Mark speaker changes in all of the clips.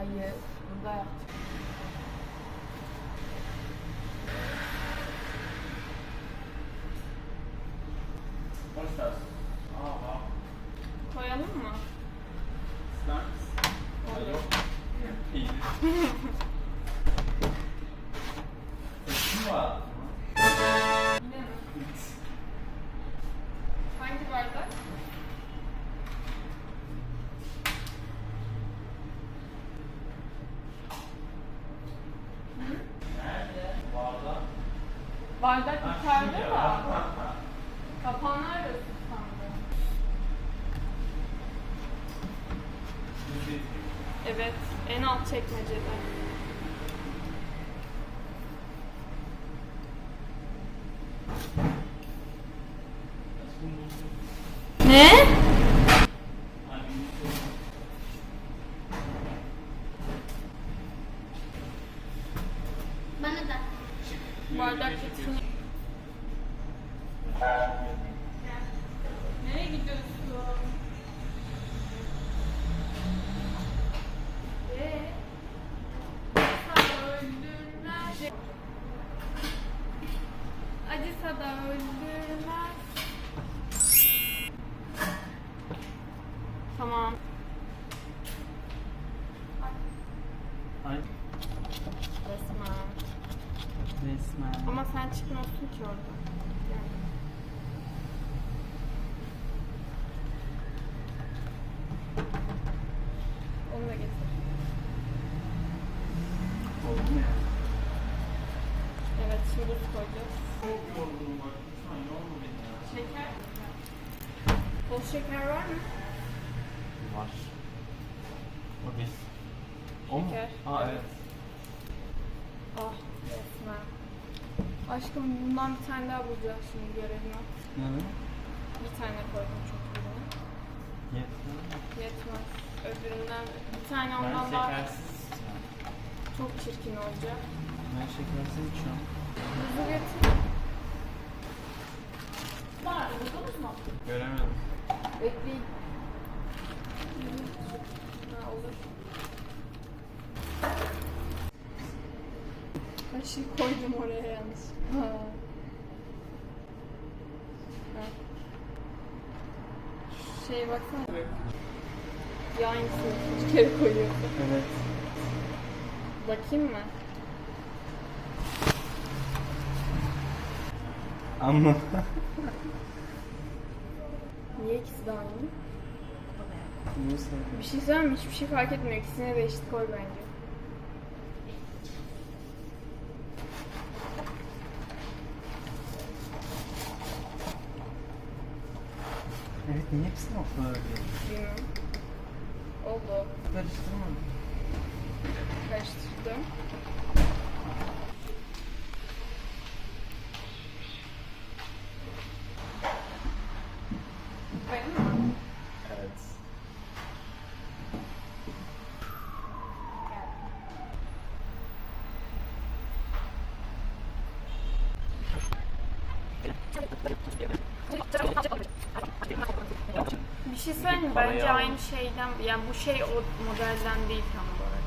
Speaker 1: Hayır. Burada yaptık.
Speaker 2: Hoş geldin.
Speaker 1: Bardak yukarıda da. Kapağını arıyorsun sandım. Evet, en alt çekmecede. Ne?
Speaker 3: Bana da.
Speaker 1: Bardak gitsin. Nereye gidiyorsun? Ee? Acısa da öldürmez. Acısa da öldürmez. Tamam.
Speaker 2: Ay.
Speaker 1: Resmen.
Speaker 2: Resmen.
Speaker 1: Ama sen çıkmıyorsun ki orada. Yani. Onu da getir.
Speaker 2: Oldu mu yani?
Speaker 1: Evet, şimdi su koyacağız.
Speaker 2: Çok yorgunum bak. Lütfen yorma beni ya.
Speaker 1: Şeker. Toz şeker var mı?
Speaker 2: Var. O biz. O mu?
Speaker 1: Şeker.
Speaker 2: Aa evet.
Speaker 1: Ah, resmen. Aşkım bundan bir tane daha bulacağız şimdi görevine.
Speaker 2: Ne mi?
Speaker 1: Bir tane koydum çok birine.
Speaker 2: Yetmez.
Speaker 1: Yetmez. Öbüründen bir tane
Speaker 2: Ben
Speaker 1: ondan daha
Speaker 2: şekersiz içeceğim.
Speaker 1: çok çirkin olacak.
Speaker 2: Ben şekersiz içiyorum.
Speaker 1: Buzu getir. Var, buldunuz mu?
Speaker 2: Göremedim.
Speaker 1: Bekleyin. Ha, olur. Kaşığı koydum oraya yanlış. Ha. Ha. Şey baksana. Ya aynısını üç kere koyuyor.
Speaker 2: Evet.
Speaker 1: Bakayım mı?
Speaker 2: Ama.
Speaker 1: Niye ikisi de aynı? Bir şey söyleyeyim mi? Hiçbir şey fark etmiyor. İkisine de eşit koy bence.
Speaker 2: Niye hepsini o kadar değil?
Speaker 1: Bilmiyorum. Oldu.
Speaker 2: Karıştırma.
Speaker 1: Karıştırdım. Benim mi?
Speaker 2: Evet.
Speaker 1: Bir şey söyleyeyim mi?
Speaker 2: Parayı
Speaker 1: Bence
Speaker 2: al.
Speaker 1: aynı şeyden, yani bu şey o modelden değil tam olarak.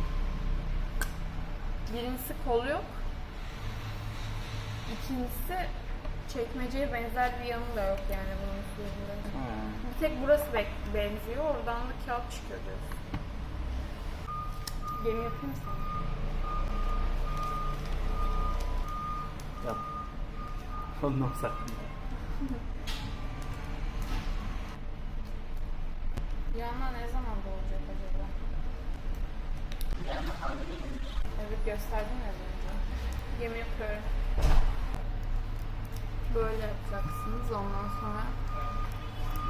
Speaker 1: Birincisi kol yok. İkincisi çekmeceye benzer bir yanı da yok yani bunun üstünde.
Speaker 2: Ha.
Speaker 1: Bir tek burası be- benziyor, oradan da kağıt çıkıyor diyorsun. Gemi yapayım sana?
Speaker 2: Yap. Ondan saklı.
Speaker 1: Yanma ne zaman doğacak acaba? Evet gösterdim ya önce. Gemi yapıyorum. Böyle yapacaksınız ondan sonra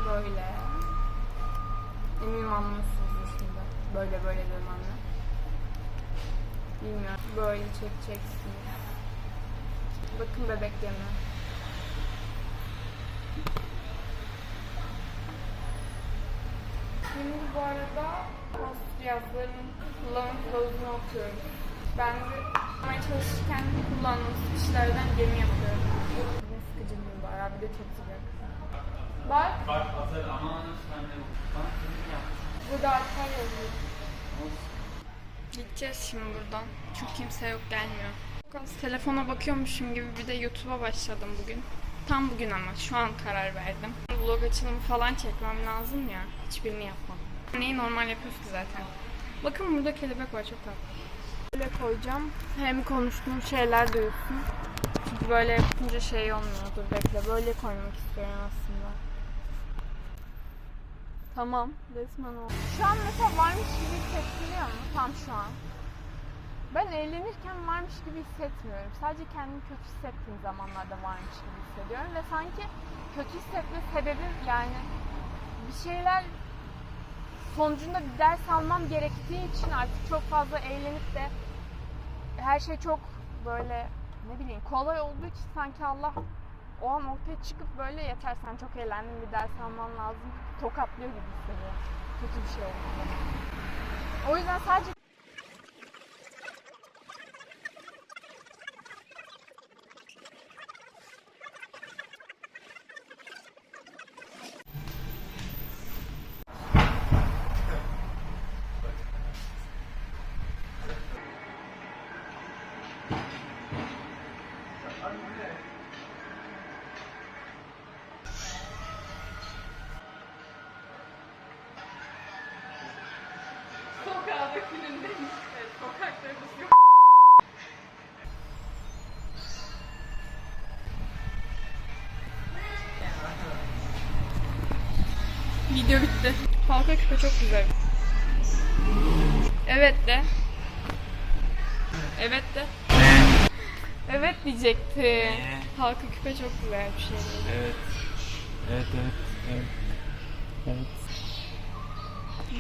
Speaker 1: böyle. Eminim anlıyorsunuz şimdi. Böyle böyle dememle. Bilmiyorum. Böyle çekeceksiniz. Bakın bebek gemi. Şimdi bu arada yazıların kullanım kılavuzunu okuyorum. Ben de yapmaya çalışırken kullandığım kişilerden gemi yapıyorum. Bugün sıkıcı bir var abi de çok sıcak. Bak
Speaker 2: Bak atar aman sen de bak
Speaker 1: burada alkol yazıyor. Gideceğiz şimdi buradan. Çünkü kimse yok gelmiyor. Telefona bakıyormuşum gibi bir de YouTube'a başladım bugün. Tam bugün ama şu an karar verdim. Vlog açılımı falan çekmem lazım ya. Hiçbirini yapmam. Neyi normal yapıyoruz zaten. Bakın burada kelebek var çok tatlı. Böyle koyacağım. Hem konuştuğum şeyler duyulsun. Çünkü böyle yapınca şey olmuyor. Dur bekle. Böyle koymak istiyorum aslında. Tamam. Resmen o. Şu an mesela varmış gibi hissettiriyor mu? Tam şu an. Ben eğlenirken varmış gibi hissetmiyorum. Sadece kendimi kötü hissettiğim zamanlarda varmış gibi hissediyorum. Ve sanki kötü hissetme sebebim yani bir şeyler sonucunda bir ders almam gerektiği için artık çok fazla eğlenip de her şey çok böyle ne bileyim kolay olduğu için sanki Allah o an ortaya çıkıp böyle yeter sen çok eğlendin bir ders alman lazım tokatlıyor gibi hissediyorum. Kötü bir şey oldu. O yüzden sadece sokaklarımız yok. Video bitti. Halka küpe çok güzel. Evet de. Evet de. Evet diyecekti. Halka küpe çok güzel bir şey.
Speaker 2: Evet. Evet evet. Evet. Evet.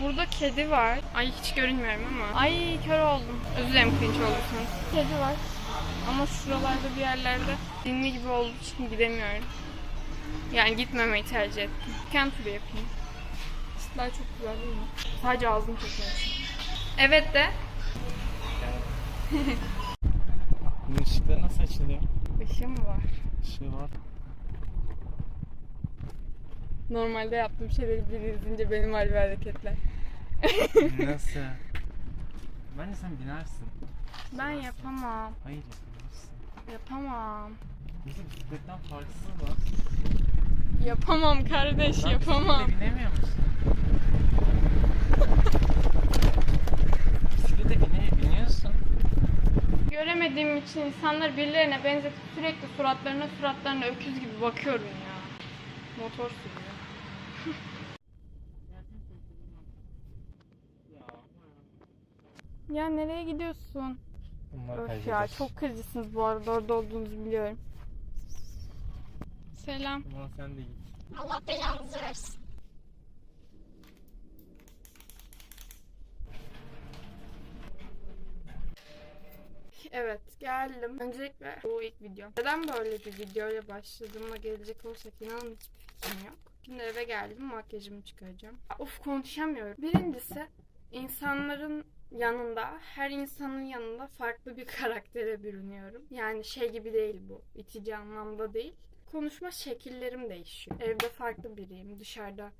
Speaker 1: Burada kedi var. Ay hiç görünmüyorum ama. Ay kör oldum. Özür dilerim cringe olursanız. Kedi var. Ama şuralarda bir yerlerde dinli gibi olduğu için gidemiyorum. Yani gitmemeyi tercih ettim. Kent turu yapayım. Çitler çok güzel değil mi? Sadece ağzım çekiyor. Evet de.
Speaker 2: Bunun ışıkları nasıl açılıyor?
Speaker 1: Işığı mı var?
Speaker 2: Işığı var.
Speaker 1: Normalde yaptığım şeyleri biri izleyince benim hal ve hareketler.
Speaker 2: nasıl? Bence sen binersin.
Speaker 1: Ben yapamam.
Speaker 2: Hayır yapamazsın.
Speaker 1: Yapamam.
Speaker 2: Bizim bisikletten farksız var.
Speaker 1: Yapamam kardeş
Speaker 2: Sen
Speaker 1: yapamam.
Speaker 2: bisiklete binemiyor musun? bisiklete bine, biniyorsun.
Speaker 1: Göremediğim için insanları birilerine benzetip sürekli suratlarına suratlarına öküz gibi bakıyorum ya. Motor sürüyor. Ya nereye gidiyorsun? Öf ya çok kırıcısınız bu arada orada olduğunuzu biliyorum. Selam.
Speaker 2: Ulan sen de git.
Speaker 3: Allah belanızı versin.
Speaker 1: Evet geldim. Öncelikle bu ilk video. Neden böyle bir videoyla başladığıma gelecek olursak inanın hiçbir fikrim yok. Şimdi eve geldim makyajımı çıkaracağım. Of konuşamıyorum. Birincisi insanların yanında, her insanın yanında farklı bir karaktere bürünüyorum. Yani şey gibi değil bu. itici anlamda değil. Konuşma şekillerim değişiyor. Evde farklı biriyim, dışarıda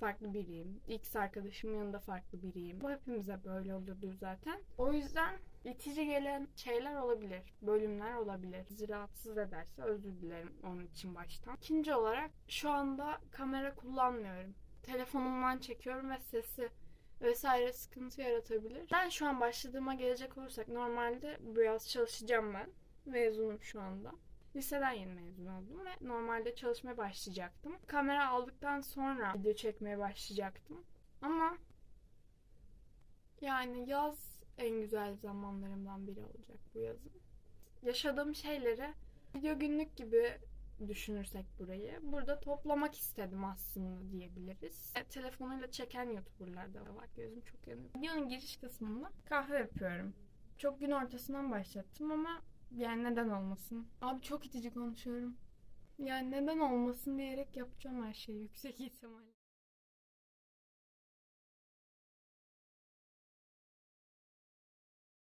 Speaker 1: farklı biriyim. X arkadaşımın yanında farklı biriyim. Bu hepimize böyle olurdu zaten. O yüzden itici gelen şeyler olabilir. Bölümler olabilir. Bizi rahatsız ederse özür dilerim onun için baştan. İkinci olarak şu anda kamera kullanmıyorum. Telefonumdan çekiyorum ve sesi vesaire sıkıntı yaratabilir. Ben şu an başladığıma gelecek olursak normalde bu yaz çalışacağım ben. Mezunum şu anda. Liseden yeni mezun oldum ve normalde çalışmaya başlayacaktım. Kamera aldıktan sonra video çekmeye başlayacaktım. Ama yani yaz en güzel zamanlarımdan biri olacak bu yazın. Yaşadığım şeyleri video günlük gibi düşünürsek burayı. Burada toplamak istedim aslında diyebiliriz. E, telefonuyla çeken youtuberlar da var. Gözüm çok yanıyor. Videonun giriş kısmında kahve yapıyorum. Çok gün ortasından başlattım ama yani neden olmasın? Abi çok itici konuşuyorum. Yani neden olmasın diyerek yapacağım her şeyi yüksek ihtimalle.